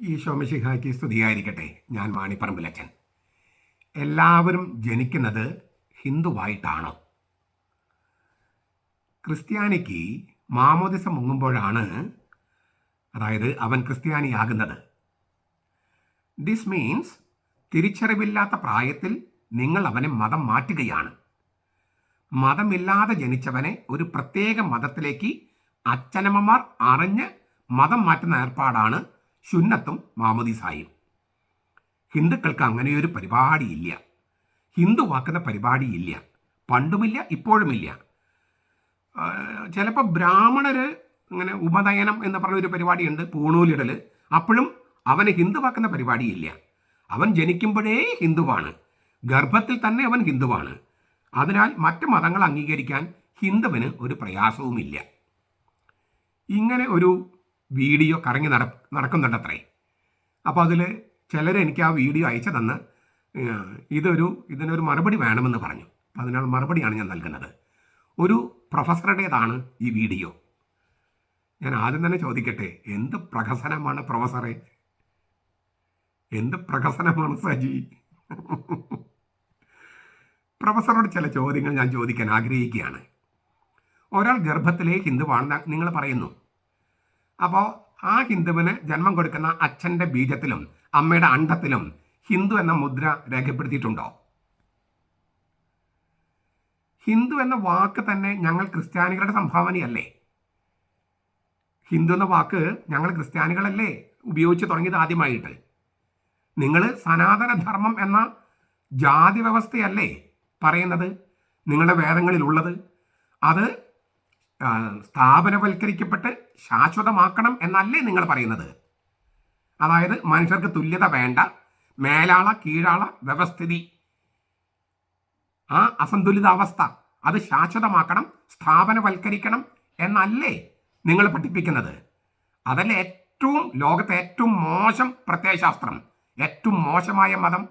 ഈശോ മിശിഹായ്ക്ക് സ്തുതിയായിരിക്കട്ടെ. ഞാൻ മാണിപ്പറമ്പിലച്ചൻ എല്ലാവരും ജനിക്കുന്നത് ഹിന്ദുവായിട്ടാണ്? ക്രിസ്ത്യാനിക്ക് മാമോദിസ മുങ്ങുമ്പോഴാണ് അതായത് അവൻ ക്രിസ്ത്യാനിയാകുന്നത്. ദിസ് മീൻസ് തിരിച്ചറിവില്ലാത്ത പ്രായത്തിൽ നിങ്ങൾ അവനെ മതം മാറ്റുകയാണ്. മതമില്ലാതെ ജനിച്ചവനെ ഒരു പ്രത്യേക മതത്തിലേക്ക് അച്ഛനമ്മമാർ അറിഞ്ഞ് മതം മാറ്റുന്ന ഏർപ്പാടാണ് ശുന്നത്തും മാമോദിസായും. ഹിന്ദുക്കൾക്ക് അങ്ങനെയൊരു പരിപാടിയില്ല. ഹിന്ദുവാക്കുന്ന പരിപാടിയില്ല. പണ്ടുമില്ല ഇപ്പോഴുമില്ല. ചിലപ്പോൾ ബ്രാഹ്മണർ ഇങ്ങനെ ഉപനയനം എന്ന് പറഞ്ഞൊരു പരിപാടിയുണ്ട് പൂണൂലിടൽ അപ്പോഴും അവന് ഹിന്ദുവാക്കുന്ന പരിപാടിയില്ല. അവൻ ജനിക്കുമ്പോഴേ ഹിന്ദുവാണ്. ഗർഭത്തിൽ തന്നെ അവൻ ഹിന്ദുവാണ്. അതിനാൽ മറ്റ് മതങ്ങൾ അംഗീകരിക്കാൻ ഹിന്ദുവിന് ഒരു പ്രയാസവുമില്ല. ഇങ്ങനെ ഒരു വീഡിയോ കറങ്ങി നട നടക്കുന്നുണ്ടത്രേ. അപ്പോൾ അതിൽ ചിലർ എനിക്ക് ആ വീഡിയോ അയച്ചു തന്ന് ഇതൊരു ഇതിനൊരു മറുപടി വേണമെന്ന് പറഞ്ഞു. അതിനുള്ള മറുപടിയാണ് ഞാൻ നൽകുന്നത്. ഒരു പ്രൊഫസറുടേതാണ് ഈ വീഡിയോ. ഞാൻ ആദ്യം തന്നെ ചോദിക്കട്ടെ എന്ത് പ്രഹസനമാണ് പ്രൊഫസറെ? എന്ത് പ്രഹസനമാണ് സജി? പ്രൊഫസറോട് ചില ചോദ്യങ്ങൾ ഞാൻ ചോദിക്കാൻ ആഗ്രഹിക്കുകയാണ്. ഒരാൾ ഗർഭത്തിലെ ഹിന്ദുവാണെന്ന് നിങ്ങൾ പറയുന്നു. അപ്പോൾ ആ ഹിന്ദുവിന് ജന്മം കൊടുക്കുന്ന അച്ഛന്റെ ബീജത്തിലും അമ്മയുടെ അണ്ടത്തിലും ഹിന്ദു എന്ന മുദ്ര രേഖപ്പെടുത്തിയിട്ടുണ്ടോ? ഹിന്ദു എന്ന വാക്ക് തന്നെ ഞങ്ങൾ ക്രിസ്ത്യാനികളുടെ സംഭാവനയല്ലേ? ഹിന്ദു എന്ന വാക്ക് ഞങ്ങൾ ക്രിസ്ത്യാനികളല്ലേ ഉപയോഗിച്ച് തുടങ്ങിയത് ആദ്യമായിട്ട്? നിങ്ങൾ സനാതനധർമ്മം എന്ന ജാതി വ്യവസ്ഥയല്ലേ പറയുന്നത്? നിങ്ങളുടെ വേദങ്ങളിലുള്ളത്? അത് സ്ഥാപനവൽക്കരിക്കപ്പെട്ട് ശാശ്വതമാക്കണം എന്നല്ലേ നിങ്ങൾ പറയുന്നത്? അതായത് മനുഷ്യർക്ക് തുല്യത വേണ്ട മേലാള കീഴാള വ്യവസ്ഥിതി. ആ അസന്തുലിതാവസ്ഥ. അത് ശാശ്വതമാക്കണം സ്ഥാപനവൽക്കരിക്കണം എന്നല്ലേ നിങ്ങൾ പഠിപ്പിക്കുന്നത്? അതല്ലേ ഏറ്റവും ലോകത്തെ ഏറ്റവും മോശം പ്രത്യയശാസ്ത്രം ഏറ്റവും മോശമായ മതം?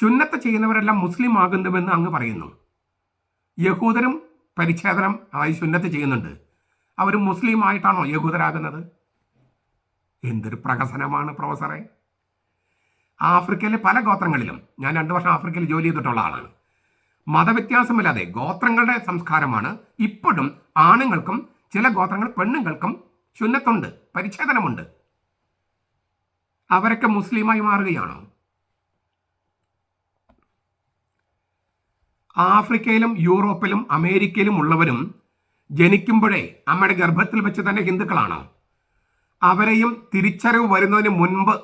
ശുന്നത്ത് ചെയ്യുന്നവരെല്ലാം മുസ്ലിം ആകുന്നുവെന്ന് അങ്ങ് പറയുന്നു. യഹൂദരും പരിച്ഛേദനം അതായത് ശുന്നത്ത് ചെയ്യുന്നുണ്ട്. അവർ മുസ്ലിം ആയിട്ടാണോ യഹൂദരാകുന്നത്? എന്തൊരു പ്രഹസനമാണ് പ്രൊഫസറെ. ആഫ്രിക്കയിലെ പല ഗോത്രങ്ങളിലും ഞാൻ രണ്ടു വർഷം ആഫ്രിക്കയിൽ ജോലി ചെയ്തിട്ടുള്ള ആളാണ്. മതവ്യത്യാസമില്ലാതെ ഗോത്രങ്ങളുടെ സംസ്കാരമാണ് ഇപ്പോഴും ആണുങ്ങൾക്കും ചില ഗോത്രങ്ങൾ പെണ്ണുങ്ങൾക്കും ശുന്നത്തുണ്ട് പരിച്ഛേദനമുണ്ട്. അവരൊക്കെ മുസ്ലിമായി മാറുകയാണോ? ആഫ്രിക്കയിലും യൂറോപ്പിലും അമേരിക്കയിലും ഉള്ളവരും ജനിക്കുമ്പോഴേ അമ്മയുടെ ഗർഭത്തിൽ വെച്ച് തന്നെ ഹിന്ദുക്കളാണ്. അവരെയും തിരിച്ചറിവ് വരുന്നതിന് മുൻപ്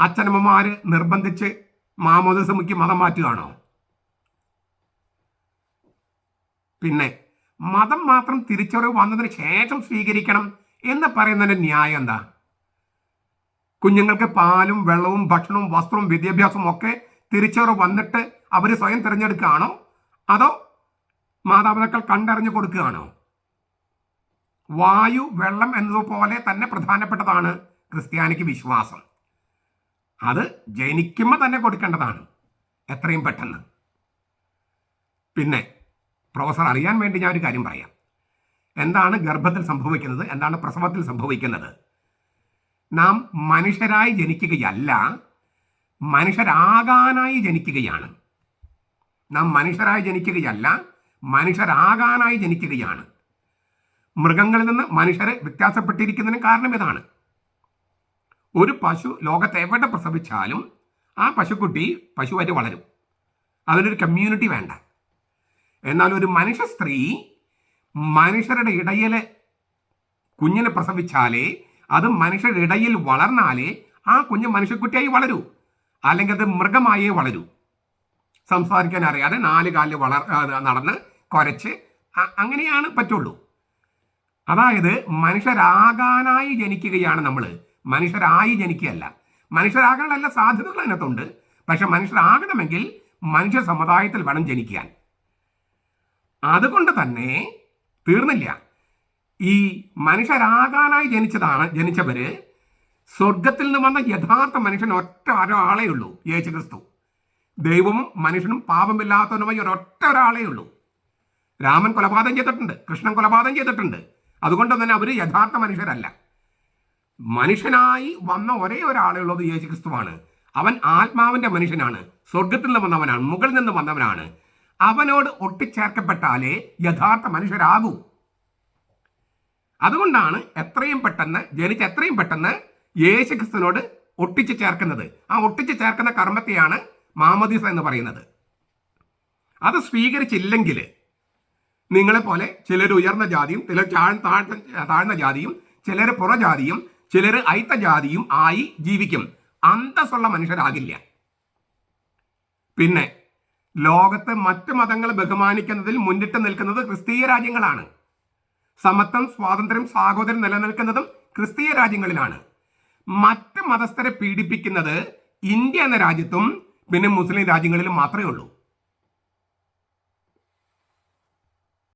അച്ഛനമ്മമാര് നിർബന്ധിച്ച് മാമോദസമുക്ക് മതം മാറ്റുകയാണോ. പിന്നെ മതം മാത്രം തിരിച്ചറിവ് വന്നതിന് ശേഷം സ്വീകരിക്കണം എന്ന് പറയുന്നതിന്റെ ന്യായം എന്താ? കുഞ്ഞുങ്ങൾക്ക് പാലും വെള്ളവും ഭക്ഷണവും വസ്ത്രവും വിദ്യാഭ്യാസവും ഒക്കെ തിരിച്ചറിവ് വന്നിട്ട് അവർ സ്വയം തിരഞ്ഞെടുക്കുകയാണോ? അതോ മാതാപിതാക്കൾ കണ്ടറിഞ്ഞു കൊടുക്കുകയാണോ? വായു വെള്ളം എന്നതുപോലെ തന്നെ പ്രധാനപ്പെട്ടതാണ് ക്രിസ്ത്യാനിക്ക് വിശ്വാസം. അത് ജനിക്കുമ്പോൾ തന്നെ കൊടുക്കേണ്ടതാണ് എത്രയും പെട്ടെന്ന്. പിന്നെ പ്രൊഫസർ അറിയാൻ വേണ്ടി ഞാൻ ഒരു കാര്യം പറയാം. എന്താണ് ഗർഭത്തിൽ സംഭവിക്കുന്നത്? എന്താണ് പ്രസവത്തിൽ സംഭവിക്കുന്നത്? നാം മനുഷ്യരായി ജനിക്കുകയല്ല മനുഷ്യരാകാനായി ജനിക്കുകയാണ്. നാം മനുഷ്യരായി ജനിക്കുകയല്ല മനുഷ്യരാകാനായി ജനിക്കുകയാണ്. മൃഗങ്ങളിൽ നിന്ന് മനുഷ്യരെ വ്യത്യാസപ്പെട്ടിരിക്കുന്നതിന് കാരണം ഇതാണ്. ഒരു പശു ലോകത്ത് എവിടെ പ്രസവിച്ചാലും ആ പശുക്കുട്ടി പശുവായിട്ട് വളരും. അതിനൊരു കമ്മ്യൂണിറ്റി വേണ്ട. എന്നാൽ ഒരു മനുഷ്യ സ്ത്രീ മനുഷ്യരുടെ ഇടയിൽ കുഞ്ഞിനെ പ്രസവിച്ചാലേ അത് മനുഷ്യരുടെ ഇടയിൽ വളർന്നാലേ ആ കുഞ്ഞ് മനുഷ്യക്കുട്ടിയായി വളരൂ. അല്ലെങ്കിൽ അത് മൃഗമായേ വളരൂ. സംസാരിക്കാൻ അറിയാതെ നാല് കാലിൽ വളർ നടന്ന് കുരച്ച്. അങ്ങനെയാണ് പറ്റുള്ളൂ. അതായത് മനുഷ്യരാകാനായി ജനിക്കുകയാണ് നമ്മൾ മനുഷ്യരായി ജനിക്കുകയല്ല. മനുഷ്യരാകാനുള്ള എല്ലാ സാധ്യതകളും അതിനകത്തുണ്ട്. പക്ഷെ മനുഷ്യരാകണമെങ്കിൽ മനുഷ്യ സമുദായത്തിൽ വേണം ജനിക്കാൻ. അതുകൊണ്ട് തന്നെ തീർന്നില്ല. ഈ മനുഷ്യരാകാനായി ജനിച്ചതാണ് ജനിച്ചവര് സ്വർഗത്തിൽ നിന്ന് വന്ന യഥാർത്ഥ മനുഷ്യൻ ഒറ്റ ഒരാളേ ഉള്ളൂ യേശു ക്രിസ്തു ദൈവവും മനുഷ്യനും പാപമില്ലാത്തവനുമായി ഒരൊറ്റ ഒരാളേ ഉള്ളൂ. രാമൻ കൊലപാതകം ചെയ്തിട്ടുണ്ട് കൃഷ്ണൻ കൊലപാതകം ചെയ്തിട്ടുണ്ട്. അതുകൊണ്ട് തന്നെ അവർ യഥാർത്ഥ മനുഷ്യരല്ല. മനുഷ്യനായി വന്ന ഒരേ ഒരാളേ ഉള്ളത് യേശു ക്രിസ്തുവാണ് അവൻ ആത്മാവിന്റെ മനുഷ്യനാണ് സ്വർഗത്തിൽ നിന്ന് വന്നവനാണ് മുകളിൽ നിന്ന് വന്നവനാണ്. അവനോട് ഒട്ടിച്ചേർക്കപ്പെട്ടാലേ യഥാർത്ഥ മനുഷ്യരാകൂ. അതുകൊണ്ടാണ് എത്രയും പെട്ടെന്ന് ജനിച്ച എത്രയും പെട്ടെന്ന് യേശു ക്രിസ്തുവിനോട് ഒട്ടിച്ചു ചേർക്കുന്നത്. ആ ഒട്ടിച്ചു ചേർക്കുന്ന കർമ്മത്തെയാണ് മാമദീസ എന്ന് പറയുന്നത്. അത് സ്വീകരിച്ചില്ലെങ്കിൽ നിങ്ങളെപ്പോലെ ചിലർ ഉയർന്ന ജാതിയും ചിലർ താഴ് താഴ്ന്ന താഴ്ന്ന ജാതിയും ചിലർ പുറജാതിയും ചിലർ അയിത്ത ജാതിയും ആയി ജീവിക്കും. അന്തസ്സുള്ള മനുഷ്യരാകില്ല. പിന്നെ ലോകത്ത് മറ്റ് മതങ്ങളെ ബഹുമാനിക്കുന്നതിൽ മുന്നിട്ട് നിൽക്കുന്നത് ക്രിസ്തീയ രാജ്യങ്ങളാണ്. സമത്വം സ്വാതന്ത്ര്യം സാഹോദര്യം നിലനിൽക്കുന്നതും ക്രിസ്തീയ രാജ്യങ്ങളിലാണ്. മറ്റ് മതസ്ഥരെ പീഡിപ്പിക്കുന്നത് ഇന്ത്യ എന്ന രാജ്യത്തും പിന്നെ മുസ്ലിം രാജ്യങ്ങളിൽ മാത്രമേ ഉള്ളൂ.